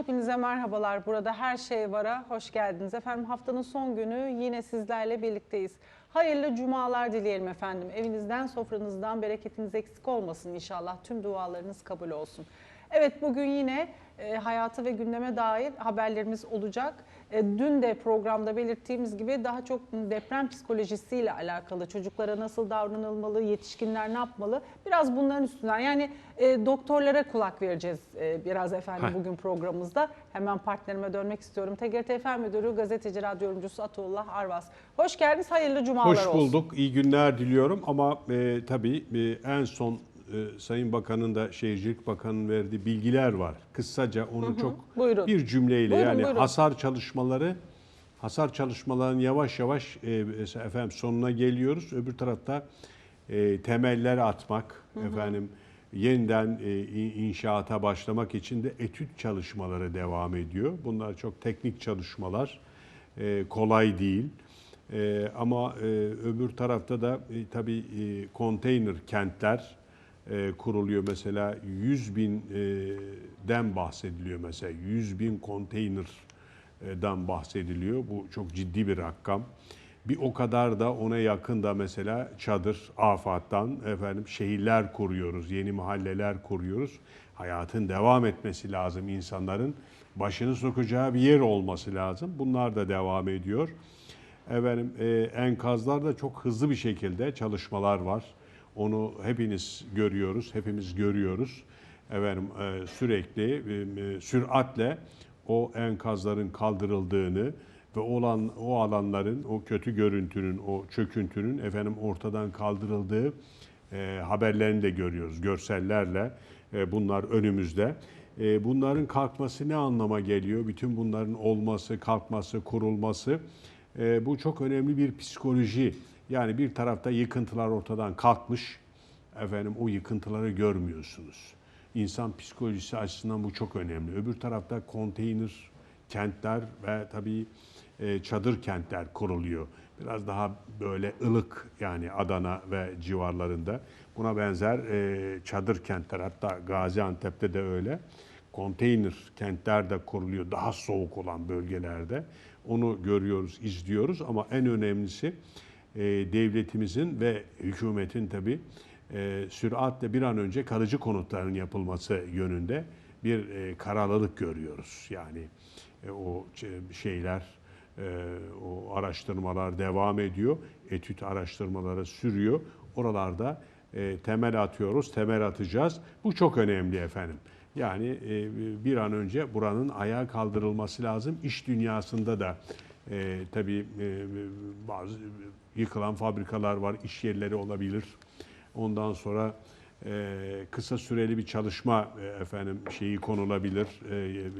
Hepinize merhabalar. Burada her şey vara hoş geldiniz. Efendim haftanın son günü yine sizlerle birlikteyiz. Hayırlı cumalar dileyelim efendim. Evinizden, sofranızdan bereketiniz eksik olmasın inşallah. Tüm dualarınız kabul olsun. Evet bugün yine e, hayatı ve gündeme dair haberlerimiz olacak. E, dün de programda belirttiğimiz gibi daha çok deprem psikolojisiyle alakalı çocuklara nasıl davranılmalı, yetişkinler ne yapmalı biraz bunların üstünden yani e, doktorlara kulak vereceğiz e, biraz efendim Heh. bugün programımızda. Hemen partnerime dönmek istiyorum. TGRT FM Müdürü, gazeteci, radyo yorumcusu Atullah Arvas. Hoş geldiniz, hayırlı cumalar Hoş olsun. bulduk. İyi günler diliyorum ama e, tabii e, en son e, Sayın Bakan'ın da Şehircilik Bakanı'nın verdiği bilgiler var. Kısaca onu çok Buyurun. bir cümleyle Buyurun, yani buyurun. hasar çalışmaları hasar çalışmalarının yavaş yavaş e, efendim sonuna geliyoruz. Öbür tarafta e, temelleri atmak efendim yeniden e, in- inşaata başlamak için de etüt çalışmaları devam ediyor. Bunlar çok teknik çalışmalar. E, kolay değil. E, ama e, öbür tarafta da e, tabii e, konteyner kentler e, kuruluyor. Mesela 100 binden bahsediliyor mesela. 100 bin konteynerden bahsediliyor. Bu çok ciddi bir rakam. Bir o kadar da ona yakın da mesela çadır, afattan efendim şehirler kuruyoruz, yeni mahalleler kuruyoruz. Hayatın devam etmesi lazım insanların. Başını sokacağı bir yer olması lazım. Bunlar da devam ediyor. Efendim e, enkazlarda çok hızlı bir şekilde çalışmalar var. Onu hepiniz görüyoruz, hepimiz görüyoruz. Efendim e, sürekli e, e, süratle o enkazların kaldırıldığını ve olan o alanların o kötü görüntünün, o çöküntünün efendim ortadan kaldırıldığı e, haberlerini de görüyoruz görsellerle. Bunlar önümüzde. Bunların kalkması ne anlama geliyor? Bütün bunların olması, kalkması, kurulması bu çok önemli bir psikoloji. Yani bir tarafta yıkıntılar ortadan kalkmış. Efendim o yıkıntıları görmüyorsunuz. İnsan psikolojisi açısından bu çok önemli. Öbür tarafta konteyner kentler ve tabii e, çadır kentler kuruluyor. Biraz daha böyle ılık yani Adana ve civarlarında. Buna benzer e, çadır kentler hatta Gaziantep'te de öyle. Konteyner kentler de kuruluyor daha soğuk olan bölgelerde. Onu görüyoruz, izliyoruz ama en önemlisi e, devletimizin ve hükümetin tabii e, süratle bir an önce kalıcı konutların yapılması yönünde bir e, kararlılık görüyoruz. Yani e, o şeyler, o araştırmalar devam ediyor. Etüt araştırmaları sürüyor. Oralarda temel atıyoruz, temel atacağız. Bu çok önemli efendim. Yani bir an önce buranın ayağa kaldırılması lazım. İş dünyasında da e, tabii bazı yıkılan fabrikalar var, iş yerleri olabilir. Ondan sonra e, kısa süreli bir çalışma e, efendim şeyi konulabilir,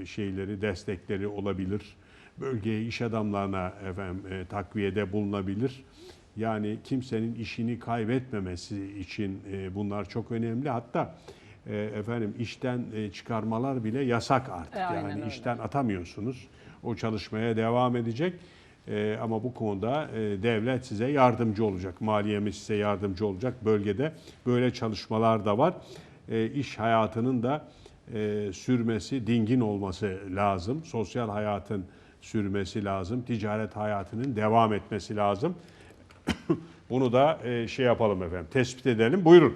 e, şeyleri destekleri olabilir. Bölgeye iş adamlarına efendim e, takviyede bulunabilir. Yani kimsenin işini kaybetmemesi için e, bunlar çok önemli. Hatta e, efendim işten e, çıkarmalar bile yasak artık. E, yani öyle. işten atamıyorsunuz. O çalışmaya devam edecek. E, ama bu konuda e, devlet size yardımcı olacak. Maliyemiz size yardımcı olacak. Bölgede böyle çalışmalar da var. E, iş hayatının da e, sürmesi, dingin olması lazım. Sosyal hayatın sürmesi lazım. Ticaret hayatının devam etmesi lazım. Bunu da e, şey yapalım efendim, tespit edelim. Buyurun.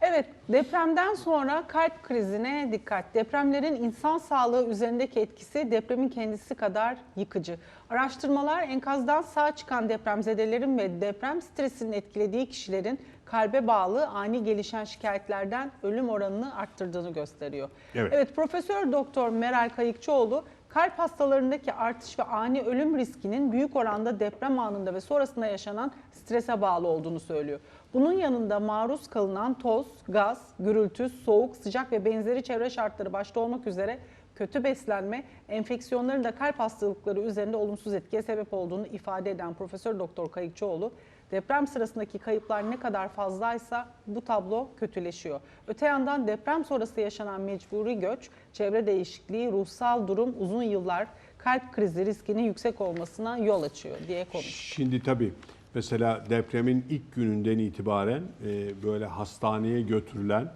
Evet, depremden sonra kalp krizine dikkat. Depremlerin insan sağlığı üzerindeki etkisi depremin kendisi kadar yıkıcı. Araştırmalar enkazdan sağ çıkan depremzedelerin ve deprem stresinin etkilediği kişilerin kalbe bağlı ani gelişen şikayetlerden ölüm oranını arttırdığını gösteriyor. Evet. evet Profesör Doktor Meral Kayıkçıoğlu kalp hastalarındaki artış ve ani ölüm riskinin büyük oranda deprem anında ve sonrasında yaşanan strese bağlı olduğunu söylüyor. Bunun yanında maruz kalınan toz, gaz, gürültü, soğuk, sıcak ve benzeri çevre şartları başta olmak üzere kötü beslenme, enfeksiyonların da kalp hastalıkları üzerinde olumsuz etkiye sebep olduğunu ifade eden Profesör Doktor Kayıkçıoğlu, deprem sırasındaki kayıplar ne kadar fazlaysa bu tablo kötüleşiyor. Öte yandan deprem sonrası yaşanan mecburi göç, çevre değişikliği, ruhsal durum uzun yıllar kalp krizi riskinin yüksek olmasına yol açıyor diye konuştu. Şimdi tabii mesela depremin ilk gününden itibaren e, böyle hastaneye götürülen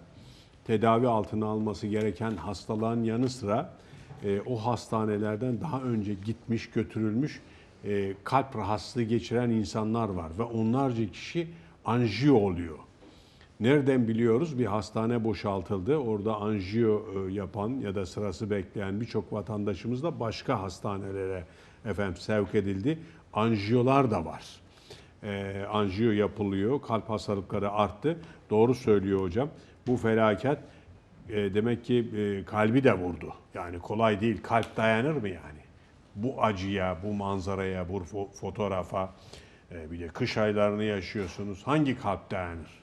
tedavi altına alması gereken hastalığın yanı sıra e, o hastanelerden daha önce gitmiş, götürülmüş e, kalp rahatsızlığı geçiren insanlar var ve onlarca kişi anjiyo oluyor. Nereden biliyoruz? Bir hastane boşaltıldı. Orada anjiyo e, yapan ya da sırası bekleyen birçok vatandaşımız da başka hastanelere efendim sevk edildi. Anjiyolar da var. E, anjiyo yapılıyor. Kalp hastalıkları arttı. Doğru söylüyor hocam. Bu felaket e, demek ki e, kalbi de vurdu. Yani kolay değil. Kalp dayanır mı yani? Bu acıya, bu manzaraya, bu fo- fotoğrafa, e, bir de kış aylarını yaşıyorsunuz. Hangi kalp dayanır?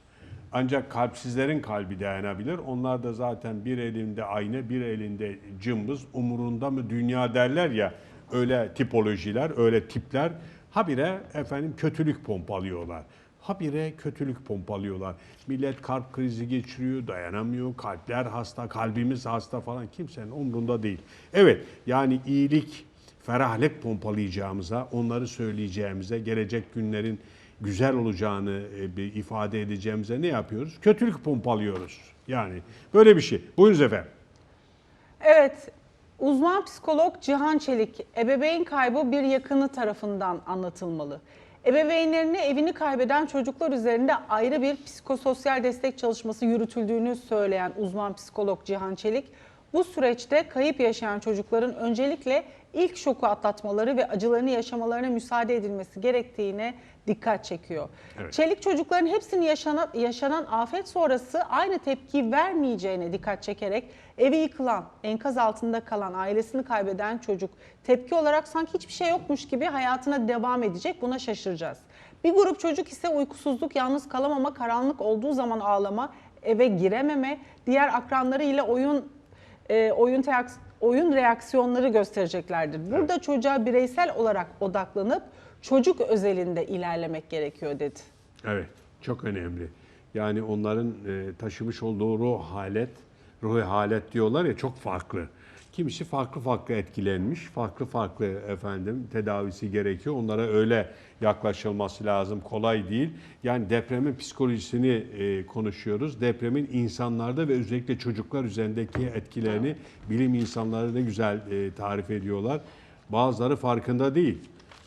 Ancak kalpsizlerin kalbi dayanabilir. Onlar da zaten bir elinde ayna, bir elinde cımbız, umurunda mı dünya derler ya. Öyle tipolojiler, öyle tipler habire efendim kötülük pompalıyorlar. Habire kötülük pompalıyorlar. Millet kalp krizi geçiriyor, dayanamıyor. Kalpler hasta, kalbimiz hasta falan kimsenin umrunda değil. Evet yani iyilik, ferahlık pompalayacağımıza, onları söyleyeceğimize, gelecek günlerin güzel olacağını e, ifade edeceğimize ne yapıyoruz? Kötülük pompalıyoruz. Yani böyle bir şey. Buyurunuz efendim. Evet, uzman psikolog Cihan Çelik, ebeveyn kaybı bir yakını tarafından anlatılmalı. Ebeveynlerini evini kaybeden çocuklar üzerinde ayrı bir psikososyal destek çalışması yürütüldüğünü söyleyen uzman psikolog Cihan Çelik, bu süreçte kayıp yaşayan çocukların öncelikle ilk şoku atlatmaları ve acılarını yaşamalarına müsaade edilmesi gerektiğine dikkat çekiyor. Evet. Çelik çocukların hepsini yaşanan, yaşanan afet sonrası aynı tepkiyi vermeyeceğine dikkat çekerek evi yıkılan, enkaz altında kalan, ailesini kaybeden çocuk tepki olarak sanki hiçbir şey yokmuş gibi hayatına devam edecek buna şaşıracağız. Bir grup çocuk ise uykusuzluk, yalnız kalamama, karanlık olduğu zaman ağlama, eve girememe, diğer akranlarıyla oyun e, oyun oyun reaksiyonları göstereceklerdir. Burada çocuğa bireysel olarak odaklanıp çocuk özelinde ilerlemek gerekiyor dedi. Evet, çok önemli. Yani onların e, taşımış olduğu ruh halet, ruh halet diyorlar ya çok farklı. Kimisi farklı farklı etkilenmiş, farklı farklı efendim tedavisi gerekiyor. Onlara öyle yaklaşılması lazım, kolay değil. Yani depremin psikolojisini e, konuşuyoruz. Depremin insanlarda ve özellikle çocuklar üzerindeki etkilerini bilim insanları ne güzel e, tarif ediyorlar. Bazıları farkında değil.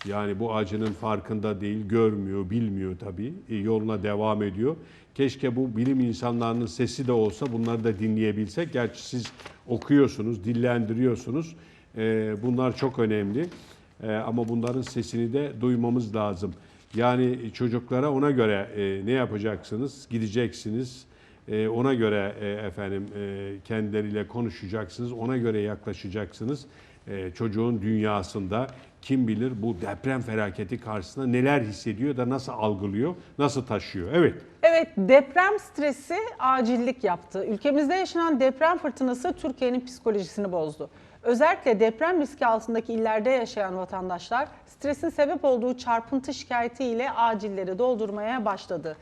Yani bu acının farkında değil, görmüyor, bilmiyor tabii. E, Yoluna devam ediyor. Keşke bu bilim insanlarının sesi de olsa bunları da dinleyebilsek. Gerçi siz okuyorsunuz, dillendiriyorsunuz. E, Bunlar çok önemli. E, Ama bunların sesini de duymamız lazım. Yani çocuklara ona göre ne yapacaksınız? Gideceksiniz. Ona göre efendim e, kendileriyle konuşacaksınız. Ona göre yaklaşacaksınız. Çocuğun dünyasında kim bilir bu deprem felaketi karşısında neler hissediyor da nasıl algılıyor, nasıl taşıyor. Evet. Evet deprem stresi acillik yaptı. Ülkemizde yaşanan deprem fırtınası Türkiye'nin psikolojisini bozdu. Özellikle deprem riski altındaki illerde yaşayan vatandaşlar stresin sebep olduğu çarpıntı şikayetiyle acilleri doldurmaya başladı.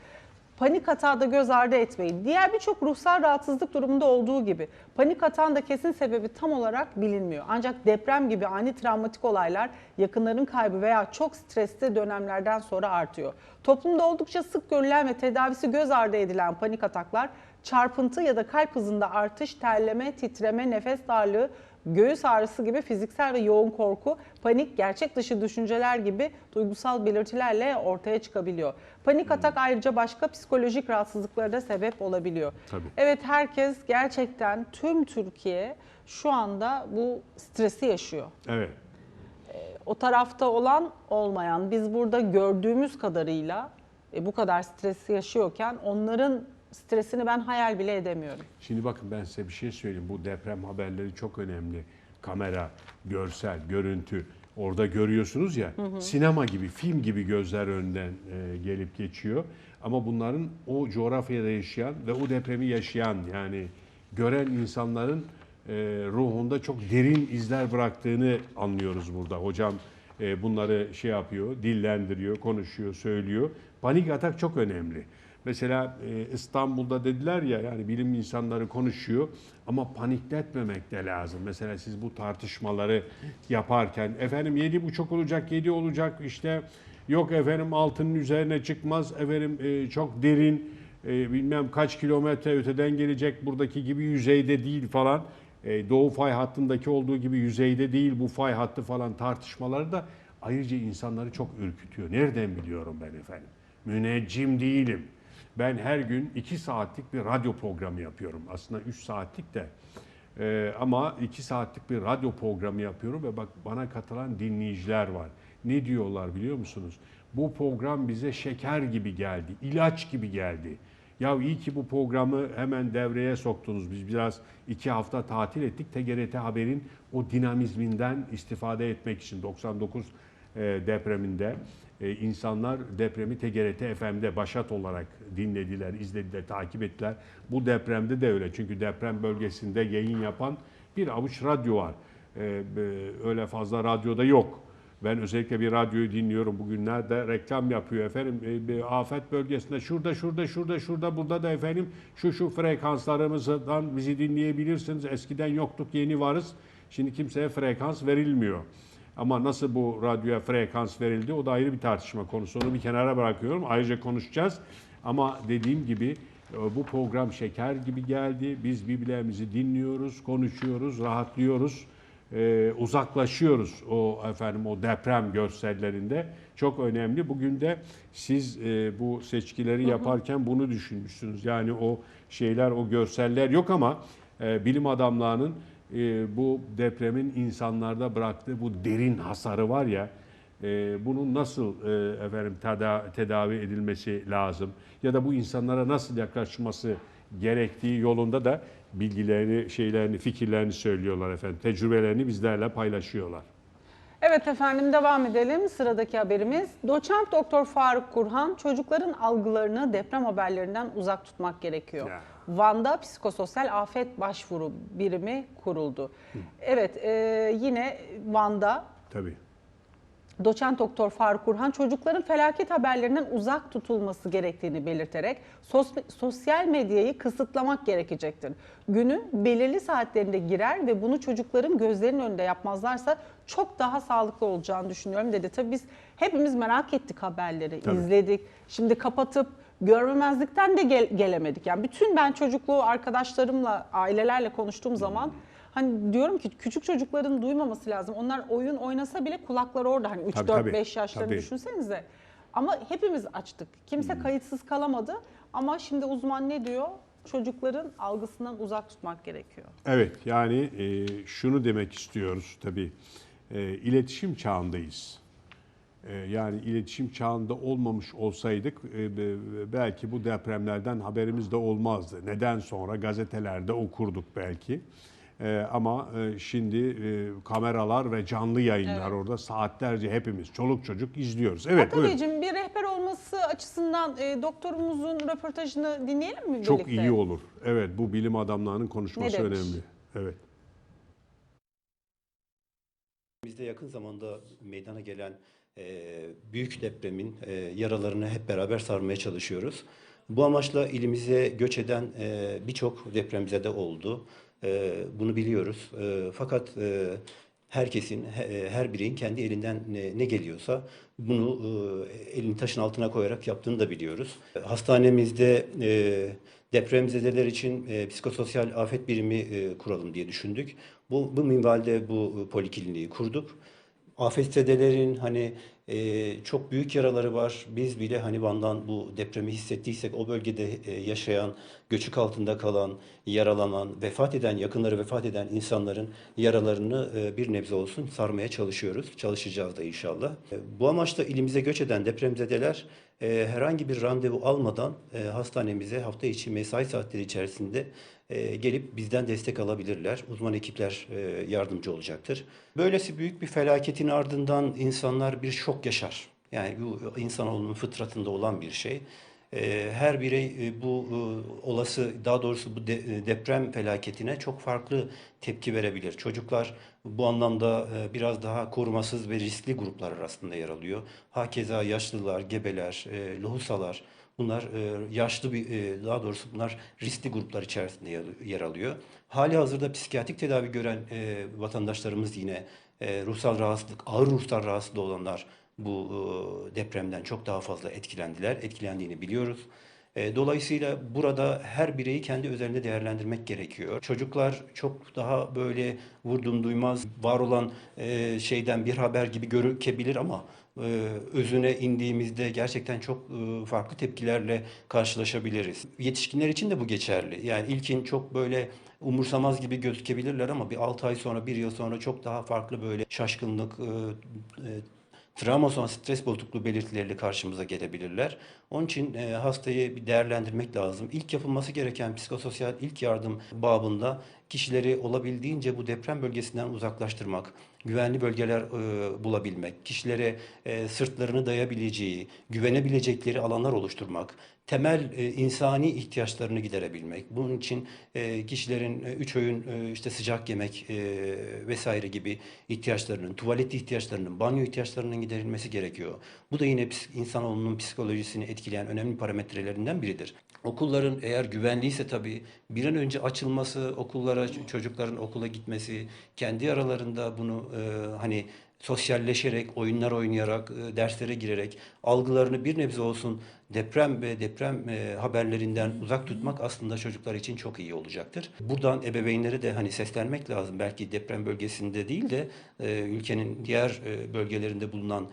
Panik hata da göz ardı etmeyin. Diğer birçok ruhsal rahatsızlık durumunda olduğu gibi panik hatağın da kesin sebebi tam olarak bilinmiyor. Ancak deprem gibi ani travmatik olaylar yakınların kaybı veya çok stresli dönemlerden sonra artıyor. Toplumda oldukça sık görülen ve tedavisi göz ardı edilen panik ataklar çarpıntı ya da kalp hızında artış, terleme, titreme, nefes darlığı, göğüs ağrısı gibi fiziksel ve yoğun korku, panik, gerçek dışı düşünceler gibi duygusal belirtilerle ortaya çıkabiliyor. Panik atak ayrıca başka psikolojik rahatsızlıklara da sebep olabiliyor. Tabii. Evet herkes gerçekten tüm Türkiye şu anda bu stresi yaşıyor. Evet. O tarafta olan olmayan biz burada gördüğümüz kadarıyla e, bu kadar stresi yaşıyorken onların stresini ben hayal bile edemiyorum. Şimdi bakın ben size bir şey söyleyeyim. Bu deprem haberleri çok önemli. Kamera, görsel, görüntü. Orada görüyorsunuz ya sinema gibi, film gibi gözler önden e, gelip geçiyor. Ama bunların o coğrafyada yaşayan ve o depremi yaşayan yani gören insanların e, ruhunda çok derin izler bıraktığını anlıyoruz burada. Hocam e, bunları şey yapıyor, dillendiriyor, konuşuyor, söylüyor. Panik atak çok önemli. Mesela e, İstanbul'da dediler ya yani bilim insanları konuşuyor ama panikletmemek de lazım. Mesela siz bu tartışmaları yaparken efendim yedi buçuk olacak, yedi olacak işte yok efendim altının üzerine çıkmaz efendim e, çok derin e, bilmem kaç kilometre öteden gelecek buradaki gibi yüzeyde değil falan. E, Doğu fay hattındaki olduğu gibi yüzeyde değil bu fay hattı falan tartışmaları da ayrıca insanları çok ürkütüyor. Nereden biliyorum ben efendim? Müneccim değilim. Ben her gün 2 saatlik bir radyo programı yapıyorum. Aslında 3 saatlik de. Ee, ama 2 saatlik bir radyo programı yapıyorum ve bak bana katılan dinleyiciler var. Ne diyorlar biliyor musunuz? Bu program bize şeker gibi geldi, ilaç gibi geldi. Ya iyi ki bu programı hemen devreye soktunuz. Biz biraz iki hafta tatil ettik. TGRT Haber'in o dinamizminden istifade etmek için 99 e, depreminde e, insanlar depremi TGRT FM'de başat olarak dinlediler, izlediler, takip ettiler. Bu depremde de öyle. Çünkü deprem bölgesinde yayın yapan bir avuç radyo var. E, e, öyle fazla radyoda yok. Ben özellikle bir radyoyu dinliyorum bugünlerde reklam yapıyor efendim. E, afet bölgesinde şurada şurada şurada şurada burada da efendim şu şu frekanslarımızdan bizi dinleyebilirsiniz. Eskiden yoktuk yeni varız. Şimdi kimseye frekans verilmiyor. Ama nasıl bu radyoya frekans verildi o da ayrı bir tartışma konusu. Onu bir kenara bırakıyorum. Ayrıca konuşacağız. Ama dediğim gibi e, bu program şeker gibi geldi. Biz birbirlerimizi dinliyoruz, konuşuyoruz, rahatlıyoruz. e, uzaklaşıyoruz o efendim o deprem görsellerinde. Çok önemli. Bugün de siz e, bu seçkileri yaparken bunu düşünmüşsünüz. Yani o şeyler, o görseller yok ama e, bilim adamlarının e, bu depremin insanlarda bıraktığı bu derin hasarı var ya e, bunun nasıl e, efendim teda- tedavi edilmesi lazım ya da bu insanlara nasıl yaklaşılması gerektiği yolunda da bilgilerini, şeylerini, fikirlerini söylüyorlar efendim. Tecrübelerini bizlerle paylaşıyorlar. Evet efendim devam edelim. Sıradaki haberimiz. Doçent Doktor Faruk Kurhan çocukların algılarını deprem haberlerinden uzak tutmak gerekiyor. Ya. Van'da psikososyal afet başvuru birimi kuruldu. Evet e, yine Van'da Tabii. Doçent Doktor Faruk Kurhan çocukların felaket haberlerinden uzak tutulması gerektiğini belirterek sos- sosyal medyayı kısıtlamak gerekecektir. Günün belirli saatlerinde girer ve bunu çocukların gözlerinin önünde yapmazlarsa çok daha sağlıklı olacağını düşünüyorum dedi. Tabii biz hepimiz merak ettik haberleri, Tabii. izledik. Şimdi kapatıp görmemezlikten de gel- gelemedik. Yani bütün ben çocukluğu arkadaşlarımla, ailelerle konuştuğum zaman Hani diyorum ki küçük çocukların duymaması lazım. Onlar oyun oynasa bile kulakları orada. Hani 3, Tabii, 4, tabii, 5 yaşlarını tabii. düşünsenize. Ama hepimiz açtık. Kimse kayıtsız kalamadı. Ama şimdi uzman ne diyor? Çocukların algısından uzak tutmak gerekiyor. Evet yani e, şunu demek istiyoruz tabii. E, iletişim çağındayız. E, yani iletişim çağında olmamış olsaydık e, be- belki bu depremlerden haberimiz de olmazdı. Neden sonra gazetelerde okurduk belki. E, ama e, şimdi e, kameralar ve canlı yayınlar Evet. orada saatlerce hepimiz çoluk çocuk izliyoruz. Evet buyurun. Atabeyciğim bir rehber olması açısından doktorumuzun röportajını dinleyelim mi Çok birlikte? iyi olur. Evet bu bilim adamlarının konuşması Ne demiş? önemli. Evet. Bizde yakın zamanda meydana gelen büyük depremin e, yaralarını hep beraber sarmaya çalışıyoruz. Bu amaçla ilimize göç eden e, birçok depremzede oldu. E, bunu biliyoruz. Fakat herkesin, he- her bireyin kendi elinden ne, geliyorsa bunu elini taşın altına koyarak yaptığını da biliyoruz. Hastanemizde depremzedeler için psikososyal afet birimi kuralım diye düşündük. Bu, bu minvalde bu polikliniği kurduk. Afetzedelerin hani e, çok büyük yaraları var. Biz bile hani Van'dan bu depremi hissettiysek o bölgede e, yaşayan, göçük altında kalan, yaralanan, vefat eden, yakınları vefat eden insanların yaralarını e, bir nebze olsun sarmaya çalışıyoruz. Çalışacağız da inşallah. E, bu amaçla ilimize göç eden depremzedeler e, herhangi bir randevu almadan e, hastanemize hafta içi mesai saatleri içerisinde e, gelip bizden destek alabilirler. Uzman ekipler e, yardımcı olacaktır. Böylesi büyük bir felaketin ardından insanlar bir şok yaşar. Yani bu insanoğlunun fıtratında olan bir şey. E, Her birey bu e, olası, daha doğrusu bu e, deprem felaketine çok farklı tepki verebilir. Çocuklar bu anlamda e, biraz daha korumasız ve riskli gruplar arasında yer alıyor. Hakeza yaşlılar, gebeler, lohusalar, Bunlar yaşlı bir, daha doğrusu bunlar riskli gruplar içerisinde yer, alıyor. Hali hazırda psikiyatrik tedavi gören vatandaşlarımız yine ruhsal rahatsızlık, ağır ruhsal rahatsızlığı olanlar bu e, depremden çok daha fazla etkilendiler. Etkilendiğini biliyoruz. E, Dolayısıyla burada her bireyi kendi özelinde değerlendirmek gerekiyor. Çocuklar çok daha böyle vurdum duymaz var olan e, şeyden bir haber gibi görükebilir ama özüne indiğimizde gerçekten çok farklı tepkilerle karşılaşabiliriz. Yetişkinler için de bu geçerli. Yani ilkin çok böyle umursamaz gibi gözükebilirler ama bir 6 ay sonra, bir yıl sonra çok daha farklı böyle şaşkınlık, travma sonrası stres bozukluğu belirtileriyle karşımıza gelebilirler. Onun için e, hastayı bir değerlendirmek lazım. İlk yapılması gereken psikososyal ilk yardım babında kişileri olabildiğince bu deprem bölgesinden uzaklaştırmak, güvenli bölgeler e, bulabilmek, kişilere e, sırtlarını dayabileceği, güvenebilecekleri alanlar oluşturmak, temel e, insani ihtiyaçlarını giderebilmek. Bunun için e, kişilerin e, üç öğün e, işte sıcak yemek e, vesaire gibi ihtiyaçlarının, tuvalet ihtiyaçlarının, banyo ihtiyaçlarının giderilmesi gerekiyor. Bu da yine insanoğlunun psikolojisini etkileyen önemli parametrelerinden biridir. Okulların eğer güvenliyse tabii bir an önce açılması, okullara çocukların okula gitmesi, kendi aralarında bunu e, hani sosyalleşerek, oyunlar oynayarak, e, derslere girerek algılarını bir nebze olsun deprem ve deprem e, haberlerinden uzak tutmak aslında çocuklar için çok iyi olacaktır. Buradan ebeveynlere de hani seslenmek lazım. Belki deprem bölgesinde değil de e, ülkenin diğer bölgelerinde bulunan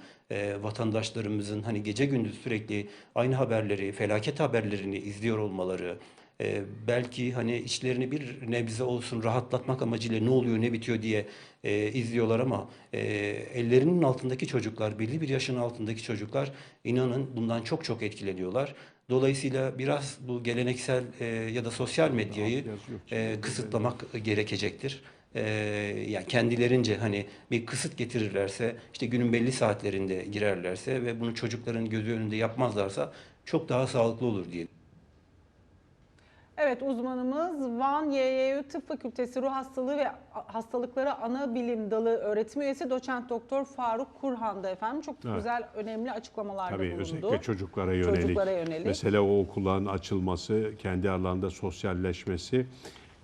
vatandaşlarımızın hani gece gündüz sürekli aynı haberleri, felaket haberlerini izliyor olmaları, e, belki hani içlerini bir nebze olsun rahatlatmak amacıyla ne oluyor ne bitiyor diye e, izliyorlar ama e, ellerinin altındaki çocuklar, belli bir yaşın altındaki çocuklar inanın bundan çok çok etkileniyorlar. Dolayısıyla biraz bu geleneksel e, ya da sosyal medyayı e, kısıtlamak gerekecektir. E, yani kendilerince hani bir kısıt getirirlerse, işte günün belli saatlerinde girerlerse ve bunu çocukların gözü önünde yapmazlarsa çok daha sağlıklı olur diye Evet uzmanımız Van YYU Tıp Fakültesi Ruh Hastalığı ve Hastalıkları Ana Bilim Dalı öğretim üyesi doçent doktor Faruk Kurhan'da efendim. Çok Evet. güzel önemli açıklamalarda Tabii bulundu. özellikle çocuklara yönelik. Çocuklara yönelik. Mesela o okulların açılması, kendi aralarında sosyalleşmesi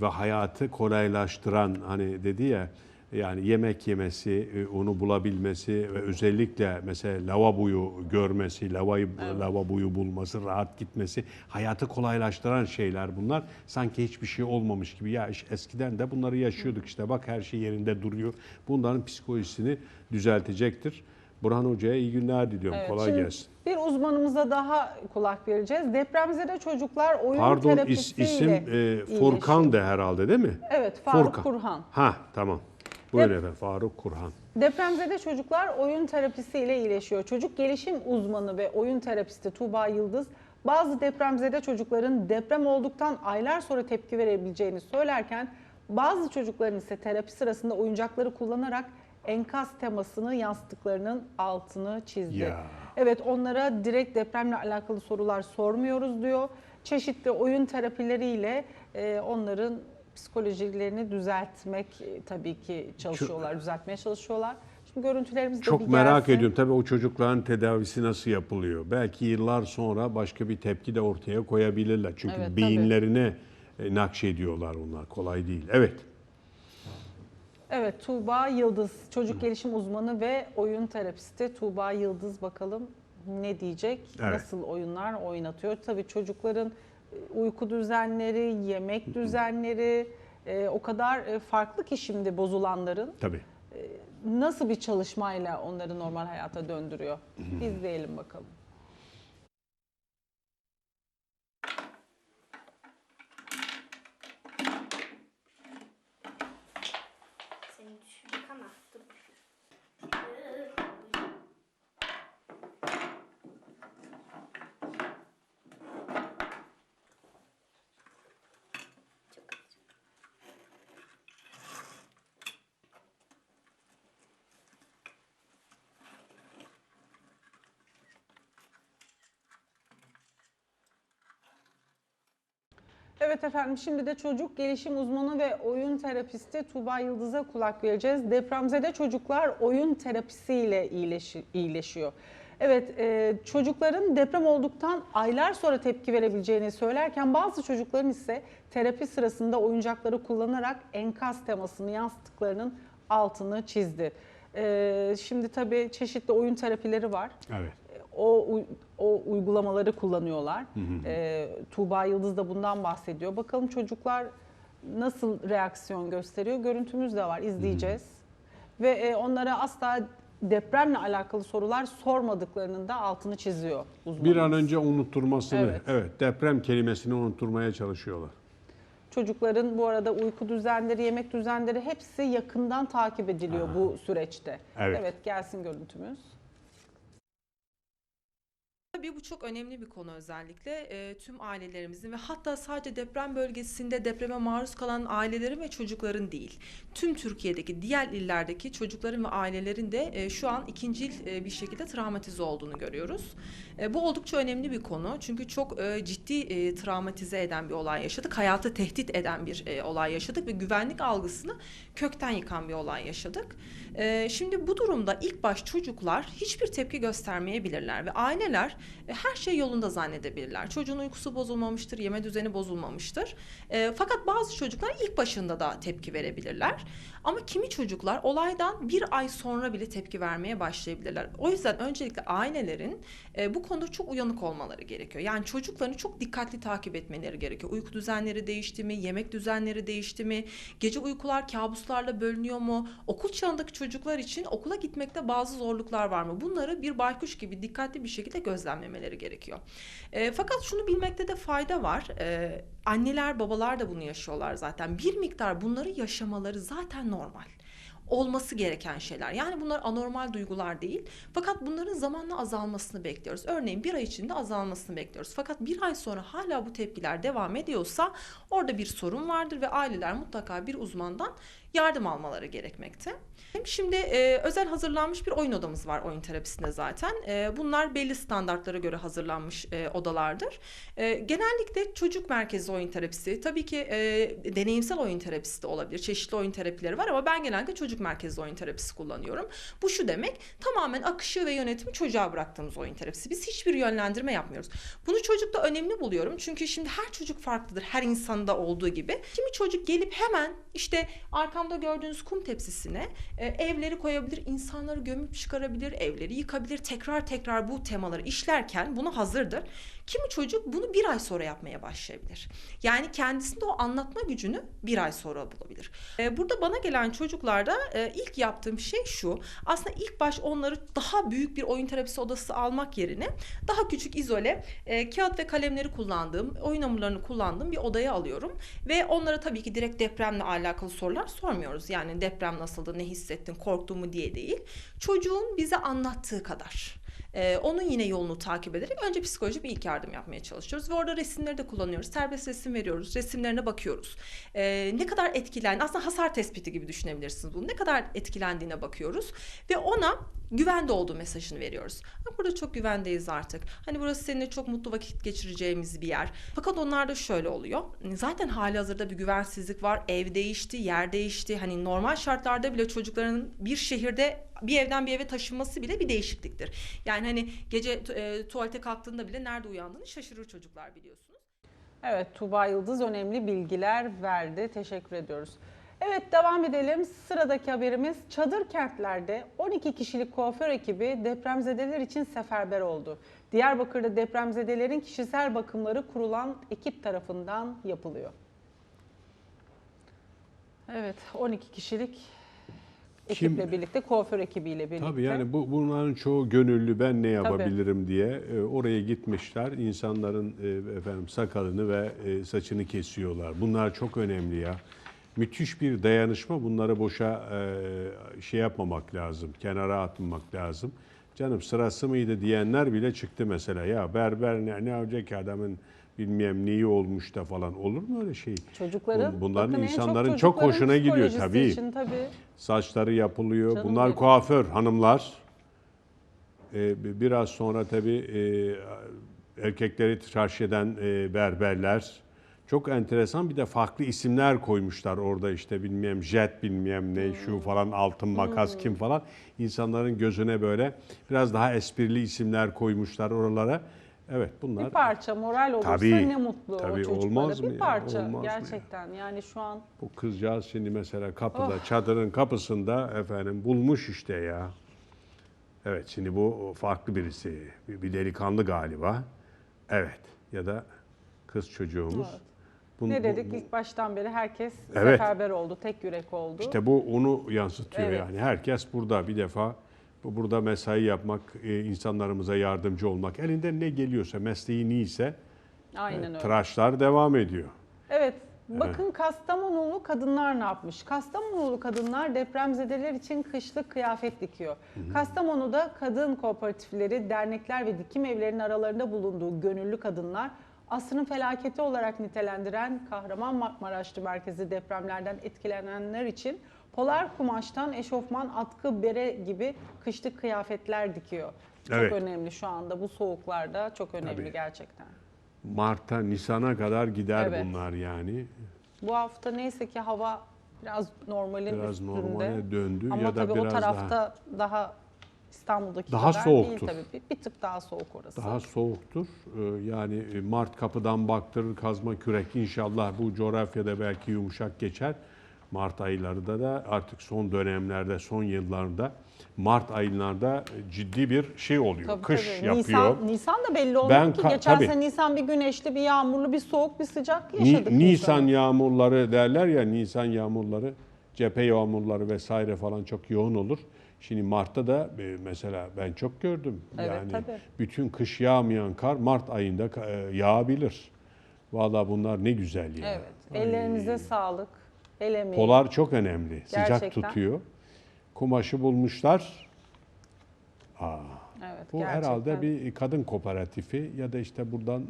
ve hayatı kolaylaştıran hani dedi ya yani yemek yemesi, e, onu bulabilmesi ve özellikle mesela lavaboyu görmesi, lavayı, lavaboyu bulması, rahat gitmesi, hayatı kolaylaştıran şeyler bunlar. Sanki hiçbir şey olmamış gibi. Ya eskiden de bunları yaşıyorduk işte bak her şey yerinde duruyor. Bunların psikolojisini düzeltecektir. Burhan Hoca'ya iyi günler diliyorum. Evet, Kolay gelsin. Bir uzmanımıza daha kulak vereceğiz. Depremzede çocuklar oyun Pardon is, terapisiyle isim e. Furkan de herhalde değil mi? Evet Faruk Furkan. Kurhan. Ha tamam. Buyurun Dep- efendim Faruk Kurhan. Depremzede çocuklar oyun terapisiyle iyileşiyor. Çocuk gelişim uzmanı ve oyun terapisti Tuğba Yıldız bazı depremzede çocukların deprem olduktan aylar sonra tepki verebileceğini söylerken bazı çocukların ise terapi sırasında oyuncakları kullanarak enkaz temasını yansıttıklarının altını çizdi. Ya. Evet onlara direkt depremle alakalı sorular sormuyoruz diyor. Çeşitli oyun terapileriyle e, onların psikolojilerini düzeltmek e, tabii ki çalışıyorlar, düzeltmeye çalışıyorlar. Şimdi görüntülerimiz de Çok bir merak gelsin. ediyorum tabii o çocukların tedavisi nasıl yapılıyor? Belki yıllar sonra başka bir tepki de ortaya koyabilirler. Çünkü Evet, tabii. beyinlerine e, nakşediyorlar onlar. Kolay değil. Evet. Evet Tuğba Yıldız, çocuk gelişim uzmanı ve oyun terapisti Tuğba Yıldız bakalım ne diyecek? Evet. Nasıl oyunlar oynatıyor? Tabii çocukların uyku düzenleri, yemek düzenleri e, o kadar e, farklı ki şimdi bozulanların Tabii. nasıl bir çalışmayla onları normal hayata döndürüyor? İzleyelim bakalım. Evet efendim şimdi de çocuk gelişim uzmanı ve oyun terapisti Tuğba Yıldız'a kulak vereceğiz. Depremzede çocuklar oyun terapisiyle iyileşi- iyileşiyor. Evet e, çocukların deprem olduktan aylar sonra tepki verebileceğini söylerken bazı çocukların ise terapi sırasında oyuncakları kullanarak enkaz temasını yansıttıklarının altını çizdi. E, şimdi tabii çeşitli oyun terapileri var. Evet. O uy- o uygulamaları kullanıyorlar. Ee, Tuğba Yıldız da bundan bahsediyor. Bakalım çocuklar nasıl reaksiyon gösteriyor? Görüntümüz de var, izleyeceğiz. Ve e, onlara asla depremle alakalı sorular sormadıklarının da altını çiziyor uzmanımız. Bir an önce unutturmasını, Evet. evet. deprem kelimesini unutturmaya çalışıyorlar. Çocukların bu arada uyku düzenleri, yemek düzenleri hepsi yakından takip ediliyor bu süreçte. Evet. evet gelsin görüntümüz. Tabii bu çok önemli bir konu özellikle Ee, tüm ailelerimizin ve hatta sadece deprem bölgesinde depreme maruz kalan ailelerin ve çocukların değil. Tüm Türkiye'deki diğer illerdeki çocukların ve ailelerin de e, şu an ikincil e, bir şekilde travmatize olduğunu görüyoruz. E, bu oldukça önemli bir konu çünkü çok e, ciddi e, travmatize eden bir olay yaşadık. Hayatı tehdit eden bir e, olay yaşadık ve güvenlik algısını kökten yıkan bir olay yaşadık. E, şimdi bu durumda ilk baş çocuklar hiçbir tepki göstermeyebilirler ve aileler e, her şey yolunda zannedebilirler. Çocuğun uykusu bozulmamıştır, yeme düzeni bozulmamıştır. E, fakat bazı çocuklar ilk başında da tepki verebilirler. Ama kimi çocuklar olaydan bir ay sonra bile tepki vermeye başlayabilirler. O yüzden öncelikle ailelerin e, bu konuda çok uyanık olmaları gerekiyor. Yani çocuklarını çok dikkatli takip etmeleri gerekiyor. Uyku düzenleri değişti mi? Yemek düzenleri değişti mi? Gece uykular kabuslarla bölünüyor mu? Okul çağındaki çocuklar için okula gitmekte bazı zorluklar var mı? Bunları bir baykuş gibi dikkatli bir şekilde gözlemlemeleri gerekiyor. E, fakat şunu bilmekte de fayda var. E, anneler, babalar da bunu yaşıyorlar zaten. Bir miktar bunları yaşamaları zaten normal olması gereken şeyler. Yani bunlar anormal duygular değil. Fakat bunların zamanla azalmasını bekliyoruz. Örneğin bir ay içinde azalmasını bekliyoruz. Fakat bir ay sonra hala bu tepkiler devam ediyorsa orada bir sorun vardır ve aileler mutlaka bir uzmandan yardım almaları gerekmekte. Şimdi e, özel hazırlanmış bir oyun odamız var oyun terapisinde zaten. E, bunlar belli standartlara göre hazırlanmış e, odalardır. E, genellikle çocuk merkezli oyun terapisi, tabii ki e, deneyimsel oyun terapisi de olabilir. Çeşitli oyun terapileri var ama ben genellikle çocuk merkezli oyun terapisi kullanıyorum. Bu şu demek, tamamen akışı ve yönetimi çocuğa bıraktığımız oyun terapisi. Biz hiçbir yönlendirme yapmıyoruz. Bunu çocukta önemli buluyorum çünkü şimdi her çocuk farklıdır, her insanda olduğu gibi. Kimi çocuk gelip hemen işte arkamda gördüğünüz kum tepsisine e, evleri koyabilir, insanları gömüp çıkarabilir, evleri yıkabilir. Tekrar tekrar bu temaları işlerken buna hazırdır. Kimi çocuk bunu bir ay sonra yapmaya başlayabilir. Yani kendisinde o anlatma gücünü bir ay sonra bulabilir. E, burada bana gelen çocuklarda e, ilk yaptığım şey şu. Aslında ilk baş onları daha büyük bir oyun terapisi odası almak yerine daha küçük izole e, kağıt ve kalemleri kullandığım, oyun hamurlarını kullandığım bir odaya alıyorum. Ve onlara tabii ki direkt depremle alakalı sorular sormuyoruz. Yani deprem nasıldı, ne hissettin, korktun mu diye değil. Çocuğun bize anlattığı kadar. Ee, onun yine yolunu takip ederek önce psikolojik bir ilk yardım yapmaya çalışıyoruz. Ve orada resimleri de kullanıyoruz. Serbest resim veriyoruz. Resimlerine bakıyoruz. Ee, ne kadar etkilendi, aslında hasar tespiti gibi düşünebilirsiniz bunu. Ne kadar etkilendiğine bakıyoruz. Ve ona güvende olduğu mesajını veriyoruz. Burada çok güvendeyiz artık. Hani burası seninle çok mutlu vakit geçireceğimiz bir yer. Fakat onlarda şöyle oluyor. Zaten hali hazırda bir güvensizlik var. Ev değişti, yer değişti. Hani normal şartlarda bile çocukların bir şehirde bir evden bir eve taşınması bile bir değişikliktir. Yani hani gece e, tuvalete kalktığında bile nerede uyandığını şaşırır çocuklar biliyorsunuz. Evet Tuğba Yıldız önemli bilgiler verdi. Teşekkür ediyoruz. Evet devam edelim. Sıradaki haberimiz çadır kentlerde 12 kişilik kuaför ekibi depremzedeler için seferber oldu. Diyarbakır'da depremzedelerin kişisel bakımları kurulan ekip tarafından yapılıyor. Evet 12 kişilik ekiple Kim- birlikte kuaför ekibiyle birlikte. Tabii yani bu bunların çoğu gönüllü ben ne yapabilirim diye e, oraya gitmişler. İnsanların e, efendim sakalını ve e, saçını kesiyorlar. Bunlar çok önemli ya. Müthiş bir dayanışma. Bunları boşa e, şey yapmamak lazım. Kenara atmamak lazım. Canım sırası mıydı diyenler bile çıktı mesela. Ya berber ne, ne olacak ki adamın bilmem neyi olmuş da falan. Olur mu öyle şey? Çocukların, Bunların bakın çok insanların çok çocukların hoşuna gidiyor tabii. için tabii. Saçları yapılıyor. Canım Bunlar benim. kuaför hanımlar. Ee, biraz sonra tabii e, erkekleri tıraş eden e, berberler. Çok enteresan bir de farklı isimler koymuşlar orada işte bilmem jet bilmem ne Hmm. şu falan altın makas kim falan. İnsanların gözüne böyle biraz daha esprili isimler koymuşlar oralara. Evet bunlar Bir parça moral olursa Tabii, ne mutlu tabii, o çocuklara. olmaz mı bir ya, parça olmaz mı ya? gerçekten yani şu an bu kızcağız şimdi mesela kapıda Oh. çadırın kapısında efendim bulmuş işte ya. Evet şimdi bu farklı birisi. Bir, delikanlı galiba. Evet ya da kız çocuğumuz. Evet. Bun- ne bu- dedik? bu- İlk baştan beri herkes Evet. seferber oldu, tek yürek oldu. İşte bu onu yansıtıyor Evet. yani. Herkes burada bir defa bu burada mesai yapmak, e, insanlarımıza yardımcı olmak. Elinden ne geliyorsa, mesleği neyse Aynen öyle. tıraşlar devam ediyor. Evet. Bakın Kastamonulu kadınlar ne yapmış? Kastamonulu kadınlar depremzedeler için kışlık kıyafet dikiyor. Kastamonu'da kadın kooperatifleri, dernekler ve dikim evlerinin aralarında bulunduğu gönüllü kadınlar asrın felaketi olarak nitelendiren Kahramanmaraşlı merkezi depremlerden etkilenenler için polar kumaştan eşofman, atkı, bere gibi kışlık kıyafetler dikiyor. Çok Evet. önemli şu anda bu soğuklarda çok önemli Tabii. gerçekten. Mart'a, Nisan'a kadar gider Evet. bunlar yani. Bu hafta neyse ki hava biraz normalin Biraz üstünde. normale döndü Ama ya da tabii biraz o tarafta daha, İstanbul'daki Daha kadar soğuktur. değil tabii. Bir, bir tık daha soğuk orası. daha soğuktur. Ee, Yani e, Mart kapıdan baktırır kazma kürek inşallah bu coğrafyada belki yumuşak geçer. Mart aylarında da artık son dönemlerde, son yıllarda Mart aylarında ciddi bir şey oluyor. Tabii, Kış tabii. yapıyor. Nisan, Nisan da belli olmuyor Ben ki. Geçen tabii. sene Nisan bir güneşli, bir yağmurlu, bir soğuk, bir sıcak Ni- yaşadık. Nisan Nisan'ı. yağmurları derler ya Nisan yağmurları, cephe yağmurları vesaire falan çok yoğun olur. Şimdi Mart'ta da e, mesela ben çok gördüm. Evet, yani tabii. bütün kış yağmayan kar Mart ayında e, yağabilir. Vallahi bunlar ne güzel ya. Evet. Ellerinize sağlık. El emeği. Polar çok önemli. Sıcak Gerçekten. tutuyor. Kumaşı bulmuşlar. Aa, Evet, bu gerçekten. herhalde bir kadın kooperatifi ya da işte buradan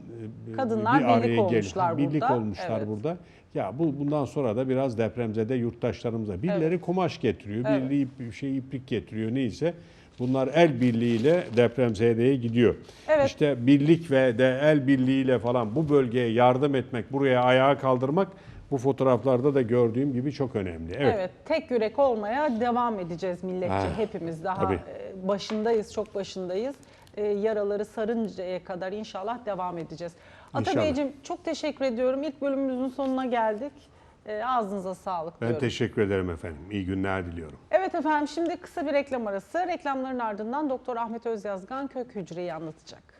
e, Kadınlar bir birlik araya gel- olmuşlar birlik burada. olmuşlar Evet. burada. Ya bu bundan sonra da biraz depremzede yurttaşlarımıza birileri kumaş getiriyor, Evet. birileri şey iplik getiriyor neyse. Bunlar el birliğiyle depremzedeye gidiyor. Evet. İşte birlik ve de el birliğiyle falan bu bölgeye yardım etmek, buraya ayağa kaldırmak bu fotoğraflarda da gördüğüm gibi çok önemli. Evet. Evet. tek yürek olmaya devam edeceğiz milletçe Ha, hepimiz. Daha tabii. e, başındayız, çok başındayız. E, Yaraları sarıncaya kadar inşallah devam edeceğiz. İnşallah. Atabeyciğim çok teşekkür ediyorum. İlk bölümümüzün sonuna geldik. E, Ağzınıza sağlık Ben diyorum. teşekkür ederim efendim. İyi günler diliyorum. Evet efendim şimdi kısa bir reklam arası. Reklamların ardından Doktor Ahmet Özyazgan kök hücreyi anlatacak.